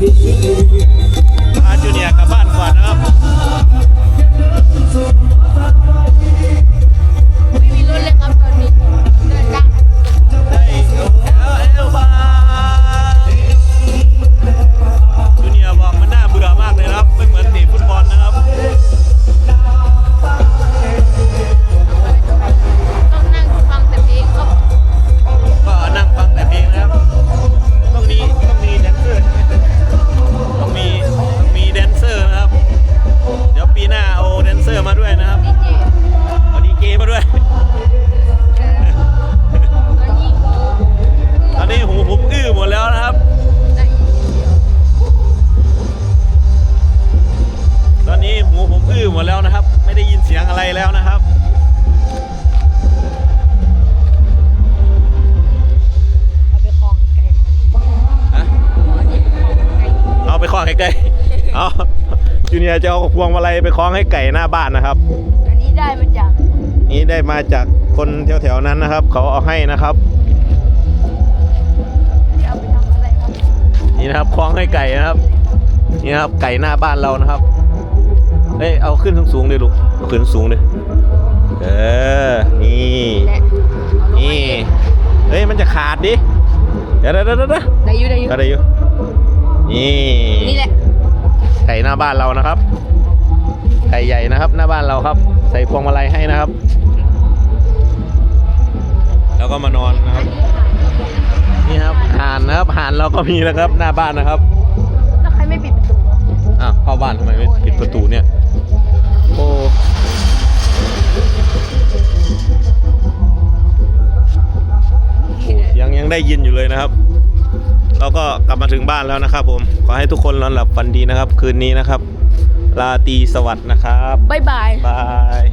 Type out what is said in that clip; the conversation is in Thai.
Vem อื้อหมดแล้วนะครับ ไม่ได้ยินเสียงอะไรแล้วนะครับเอาไปคล้องไก่เอาไปคล้องไก่อ๋จูเนียจะเอาพวงมาลัยไปคล้องให้ไก่หน้าบ้านนะครับ อันนี้ได้มาจาก นี่ได้มาจากคนแถวๆนั้นนะครับ เขาเอาให้นะครับนี่นะครับคล้องให้ไก่นะครับ นี่ครับไก่หน้าบ้านเรานะครับ เอ้ยเอาขึ้นสูงๆเลยลูกเอาขึ้นสูงเลยเออนี่และเอาลงนี่มาเองเฮ้ยมันจะขาดดิเดี๋ยวเดี๋ยวเดี๋ยวเดี๋ยวได้อยู่ได้อยู่อะไรอยู่นี่นี่แหละไก่หน้าบ้านเรานะครับไก่ใหญ่นะครับ หน้าบ้านเราครับ ใส่พวงมาลัยให้นะครับ แล้วก็มานอนนะครับ นี่ครับห่านนะครับห่านเราก็มีนะครับ หน้าบ้านนะครับ แล้วใครไม่ปิดประตูอ้าวเข้าบ้านทำไมไม่ปิด ได้ยินอยู่เลยนะครับเราก็กลับมาถึงบ้านแล้วนะครับ ผมขอให้ทุกคนนอนหลับฝันดีนะครับ คืนนี้นะครับ ลาตรีสวัสดิ์นะครับบ๊ายบายบาย